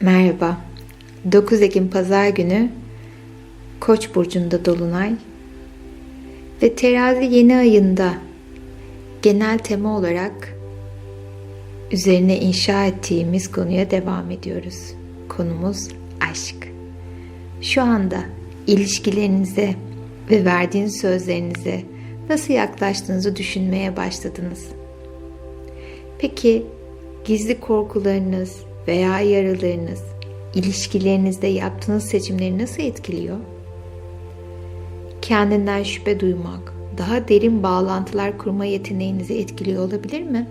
Merhaba. 9 Ekim Pazar günü Koç burcunda dolunay ve Terazi yeni ayında genel tema olarak üzerine inşa ettiğimiz konuya devam ediyoruz. Konumuz aşk. Şu anda ilişkilerinize ve verdiğiniz sözlerinize nasıl yaklaştığınızı düşünmeye başladınız. Peki gizli korkularınız veya yaralarınız ilişkilerinizde yaptığınız seçimleri nasıl etkiliyor? Kendinden şüphe duymak, daha derin bağlantılar kurma yeteneğinizi etkiliyor olabilir mi?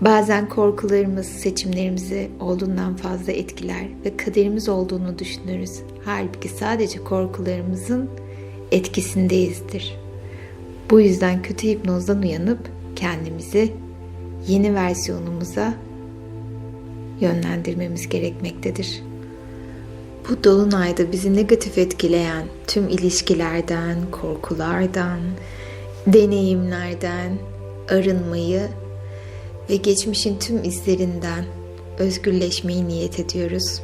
Bazen korkularımız seçimlerimizi olduğundan fazla etkiler ve kaderimiz olduğunu düşünürüz. Halbuki sadece korkularımızın etkisindeyizdir. Bu yüzden kötü hipnozdan uyanıp kendimizi yeni versiyonumuza yönlendirmemiz gerekmektedir. Bu dolunayda bizi negatif etkileyen tüm ilişkilerden, korkulardan, deneyimlerden arınmayı ve geçmişin tüm izlerinden özgürleşmeyi niyet ediyoruz.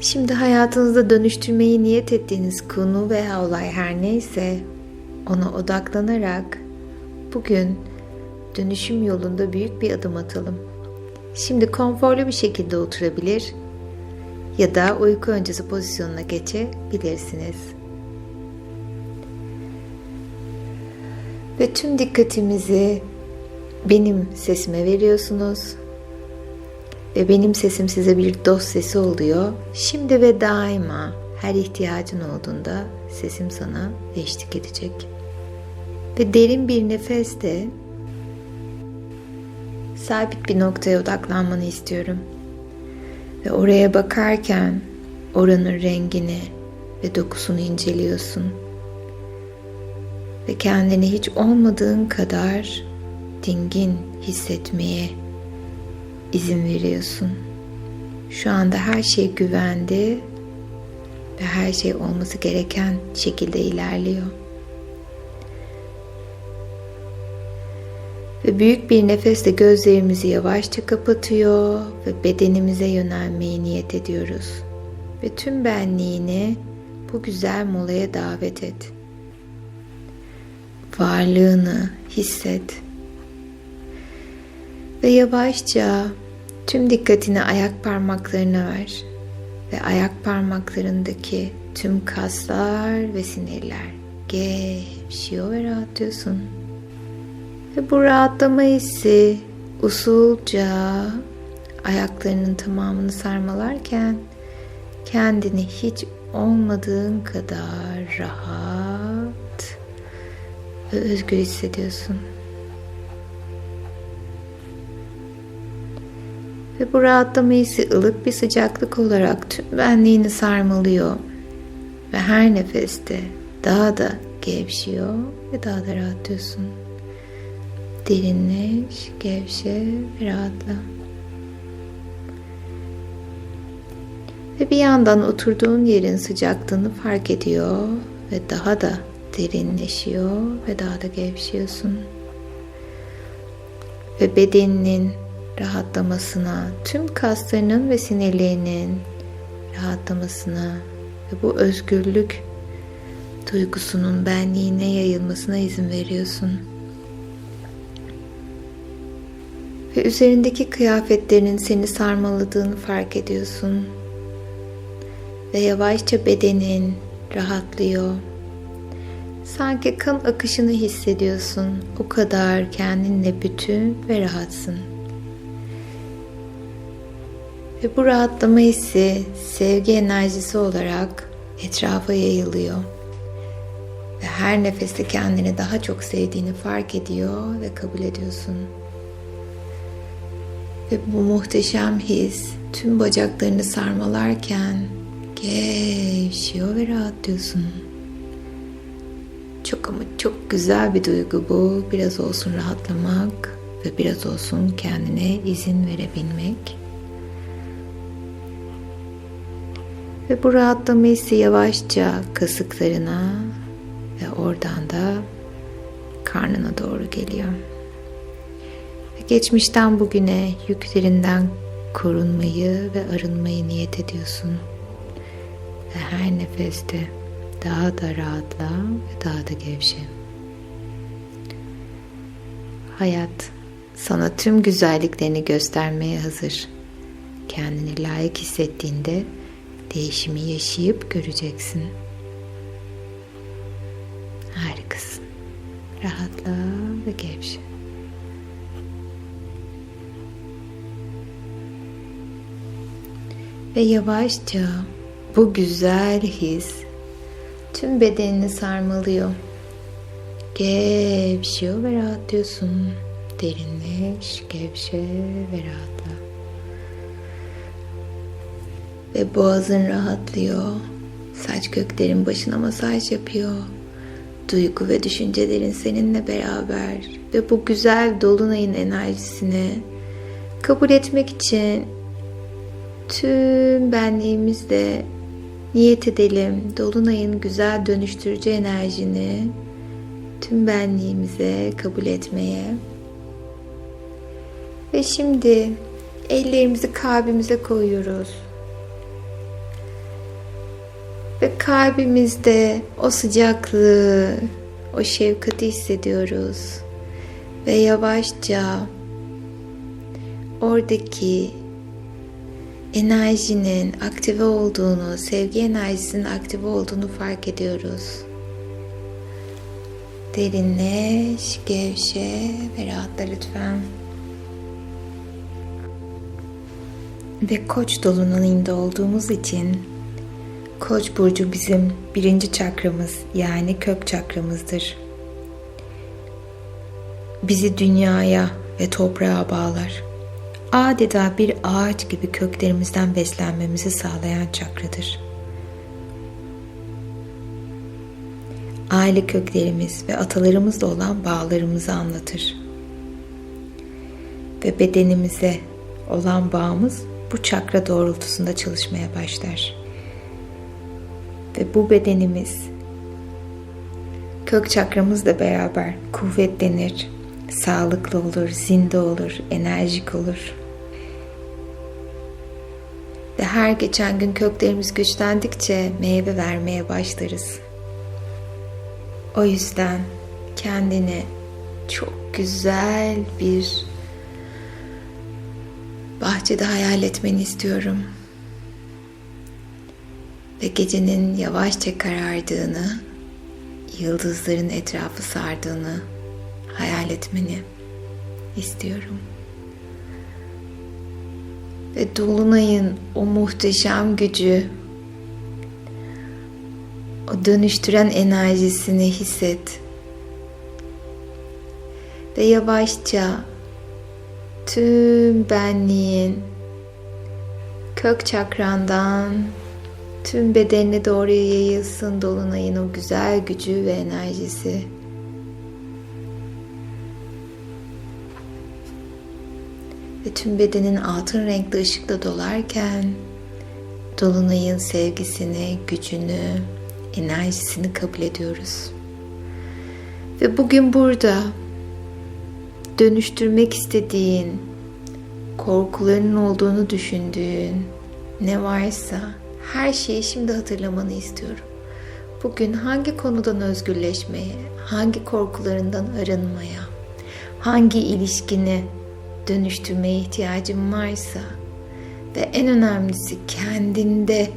Şimdi hayatınızda dönüştürmeyi niyet ettiğiniz konu veya olay her neyse ona odaklanarak bugün dönüşüm yolunda büyük bir adım atalım. Şimdi konforlu bir şekilde oturabilir ya da uyku öncesi pozisyonuna geçebilirsiniz. Ve tüm dikkatimizi benim sesime veriyorsunuz. Ve benim sesim size bir dost sesi oluyor. Şimdi ve daima her ihtiyacın olduğunda sesim sana eşlik edecek. Ve derin bir nefeste sabit bir noktaya odaklanmanı istiyorum. Ve oraya bakarken oranın rengini ve dokusunu inceliyorsun. Ve kendini hiç olmadığın kadar dingin hissetmeye izin veriyorsun. Şu anda her şey güvende ve her şey olması gereken şekilde ilerliyor. Ve büyük bir nefesle gözlerimizi yavaşça kapatıyor ve bedenimize yönelmeyi niyet ediyoruz. Ve tüm benliğini bu güzel molaya davet et. Varlığını hisset. Ve yavaşça tüm dikkatini ayak parmaklarına ver. Ve ayak parmaklarındaki tüm kaslar ve sinirler gevşiyor ve rahatlıyorsun. Ve bu rahatlama hissi usulca ayaklarının tamamını sarmalarken kendini hiç olmadığın kadar rahat ve özgür hissediyorsun. Ve bu rahatlama hissi ılık bir sıcaklık olarak tüm benliğini sarmalıyor. Ve her nefeste daha da gevşiyor ve daha da rahatlıyorsun. Derinleş, gevşe rahatla. Ve bir yandan oturduğun yerin sıcaklığını fark ediyor ve daha da derinleşiyor ve daha da gevşiyorsun. Ve bedeninin rahatlamasına, tüm kaslarının ve sinirlerinin rahatlamasına ve bu özgürlük duygusunun benliğine yayılmasına izin veriyorsun. Ve üzerindeki kıyafetlerinin seni sarmaladığını fark ediyorsun. Ve yavaşça bedenin rahatlıyor. Sanki kan akışını hissediyorsun. O kadar kendinle bütün ve rahatsın. Ve bu rahatlama hissi sevgi enerjisi olarak etrafa yayılıyor. Ve her nefeste kendini daha çok sevdiğini fark ediyor ve kabul ediyorsun. Ve bu muhteşem his tüm bacaklarını sarmalarken gevşiyor ve rahatlıyorsun. Çok ama çok güzel bir duygu bu. Biraz olsun rahatlamak ve biraz olsun kendine izin verebilmek. Ve bu rahatlama hissi yavaşça kasıklarına ve oradan da karnına doğru geliyor. Geçmişten bugüne yüklerinden korunmayı ve arınmayı niyet ediyorsun. Ve her nefeste daha da rahatla ve daha da gevşe. Hayat sana tüm güzelliklerini göstermeye hazır. Kendini layık hissettiğinde değişimi yaşayıp göreceksin. Harikasın. Rahatla ve gevşe. Ve yavaşça bu güzel his tüm bedenini sarmalıyor. Gevşiyor ve rahatlıyorsun. Derinleş, gevşe ve rahatla. Ve boğazın rahatlıyor. Saç köklerin başına masaj yapıyor. Duygu ve düşüncelerin seninle beraber ve bu güzel dolunayın enerjisini kabul etmek için tüm benliğimizle niyet edelim. Dolunayın güzel dönüştürücü enerjini tüm benliğimize kabul etmeye. Ve şimdi ellerimizi kalbimize koyuyoruz. Ve kalbimizde o sıcaklığı, o şefkati hissediyoruz. Ve yavaşça oradaki enerjinin aktive olduğunu, sevgi enerjisinin aktive olduğunu fark ediyoruz. Derinleş, gevşe ve rahatla lütfen. Ve koç dolunayında olduğumuz için Koç burcu bizim birinci çakramız yani kök çakramızdır. Bizi dünyaya ve toprağa bağlar. Adeta bir ağaç gibi köklerimizden beslenmemizi sağlayan çakradır. Aile köklerimiz ve atalarımızla olan bağlarımızı anlatır. Ve bedenimize olan bağımız bu çakra doğrultusunda çalışmaya başlar ve bu bedenimiz kök çakramızla beraber kuvvetlenir, sağlıklı olur, zinde olur, enerjik olur. Ve her geçen gün köklerimiz güçlendikçe meyve vermeye başlarız. O yüzden kendini çok güzel bir bahçede hayal etmeni istiyorum ve gecenin yavaşça karardığını, yıldızların etrafı sardığını hayal etmeni istiyorum. Ve dolunayın o muhteşem gücü, o dönüştüren enerjisini hisset. Ve yavaşça tüm benliğin kök çakrandan Tüm bedenine doğru yayılsın dolunayın o güzel gücü ve enerjisi. Ve tüm bedenin altın renkli ışıkla dolarken dolunayın sevgisini, gücünü, enerjisini kabul ediyoruz. Ve bugün burada dönüştürmek istediğin, korkuların olduğunu düşündüğün ne varsa her şeyi şimdi hatırlamanı istiyorum. Bugün hangi konudan özgürleşmeye, hangi korkularından arınmaya, hangi ilişkini dönüştürmeye ihtiyacın varsa ve en önemlisi kendinde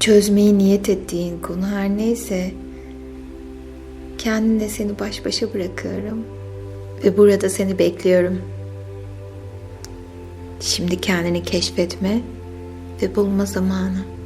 çözmeyi niyet ettiğin konu her neyse kendine seni baş başa bırakıyorum ve burada seni bekliyorum. Şimdi kendini keşfetme ve bulma zamanı.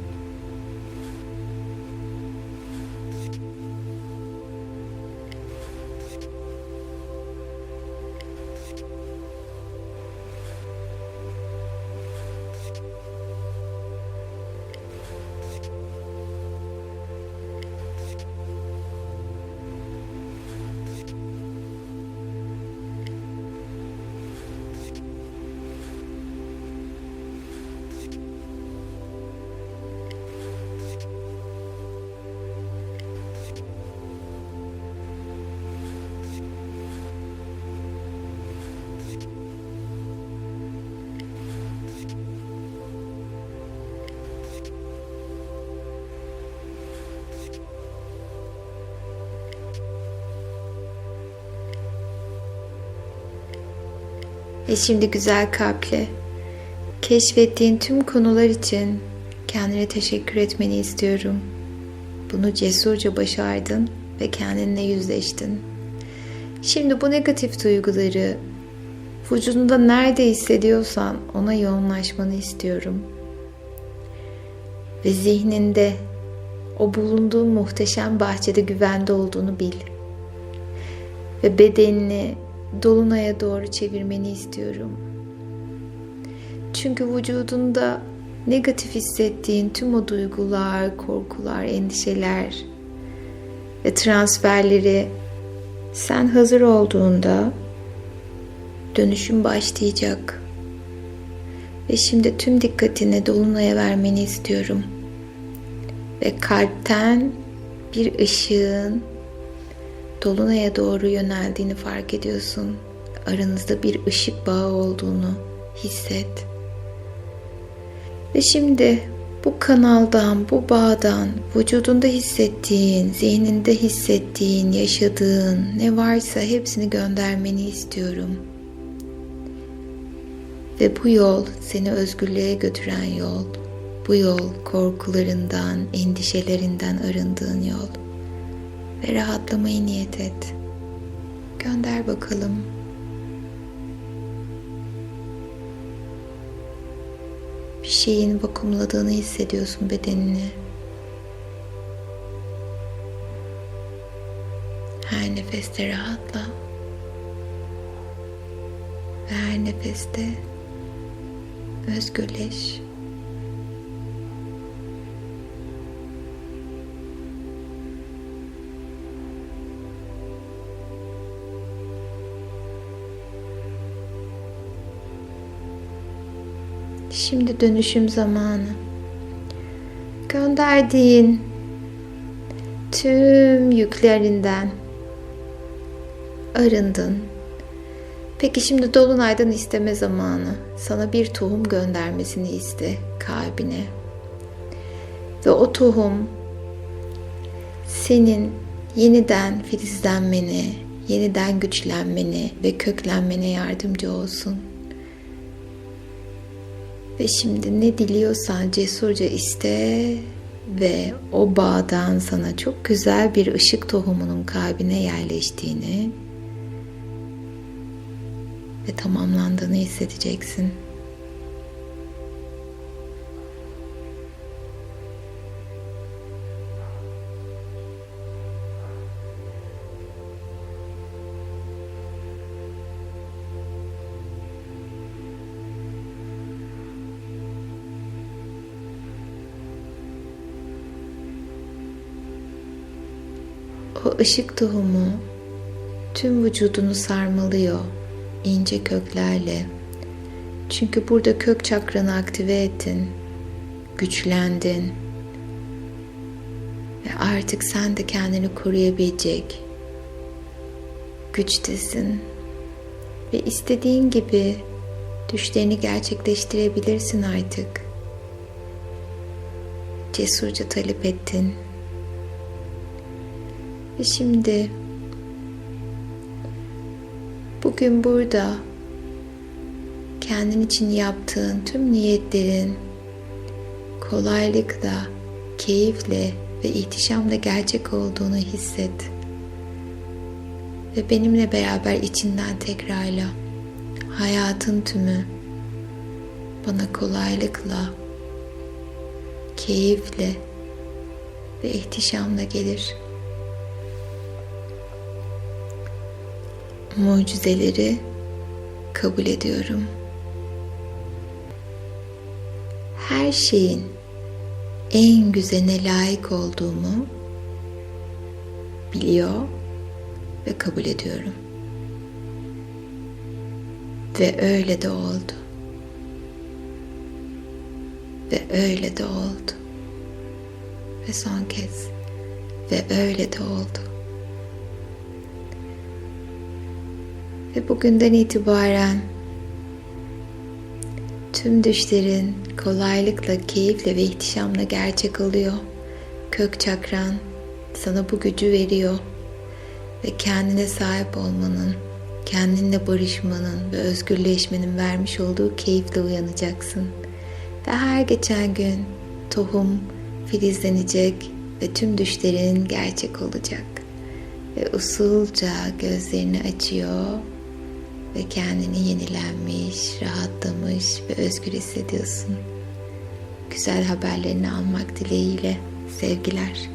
Ve şimdi güzel kalple keşfettiğin tüm konular için kendine teşekkür etmeni istiyorum. Bunu cesurca başardın ve kendinle yüzleştin. Şimdi bu negatif duyguları vücudunda nerede hissediyorsan ona yoğunlaşmanı istiyorum. Ve zihninde o bulunduğun muhteşem bahçede güvende olduğunu bil. Ve bedenini dolunaya doğru çevirmeni istiyorum. Çünkü vücudunda negatif hissettiğin tüm o duygular, korkular, endişeler ve transferleri sen hazır olduğunda dönüşüm başlayacak. Ve şimdi tüm dikkatini dolunaya vermeni istiyorum. Ve kalpten bir ışığın dolunaya doğru yöneldiğini fark ediyorsun. Aranızda bir ışık bağı olduğunu hisset. Ve şimdi bu kanaldan, bu bağdan vücudunda hissettiğin, zihninde hissettiğin, yaşadığın ne varsa hepsini göndermeni istiyorum. Ve bu yol seni özgürlüğe götüren yol. Bu yol korkularından, endişelerinden arındığın yol. Ve rahatlamayı niyet et. Gönder bakalım. bir şeyin vakumladığını hissediyorsun bedenini. Her nefeste rahatla. Ve her nefeste özgürleş. Şimdi dönüşüm zamanı. Gönderdiğin tüm yüklerinden arındın. Peki şimdi dolunaydan isteme zamanı. Sana bir tohum göndermesini iste kalbine. Ve o tohum senin yeniden filizlenmene, yeniden güçlenmene ve köklenmene yardımcı olsun. Ve şimdi ne diliyorsan cesurca iste ve o bağdan sana çok güzel bir ışık tohumunun kalbine yerleştiğini ve tamamlandığını hissedeceksin. O ışık tohumu tüm vücudunu sarmalıyor ince köklerle. Çünkü burada kök çakranı aktive ettin, güçlendin ve artık sen de kendini koruyabilecek güçtesin ve istediğin gibi düşlerini gerçekleştirebilirsin artık. Cesurca talep ettin. Ve şimdi bugün burada kendin için yaptığın tüm niyetlerin kolaylıkla, keyifle ve ihtişamla gerçek olduğunu hisset. Ve benimle beraber içinden tekrarla. Hayatın tümü bana kolaylıkla, keyifle ve ihtişamla gelir.'' Mucizeleri kabul ediyorum. Her şeyin en güzene layık olduğumu biliyor ve kabul ediyorum. Ve öyle de oldu. Ve öyle de oldu. Ve son kez ve öyle de oldu. Ve bugünden itibaren tüm düşlerin kolaylıkla, keyifle ve ihtişamla gerçek oluyor. Kök çakran sana bu gücü veriyor ve kendine sahip olmanın, kendinle barışmanın ve özgürleşmenin vermiş olduğu keyifle uyanacaksın. Ve her geçen gün tohum filizlenecek ve tüm düşlerin gerçek olacak. Ve usulca gözlerini açıyor ve kendini yenilenmiş, rahatlamış ve özgür hissediyorsun. Güzel haberlerini almak dileğiyle sevgiler.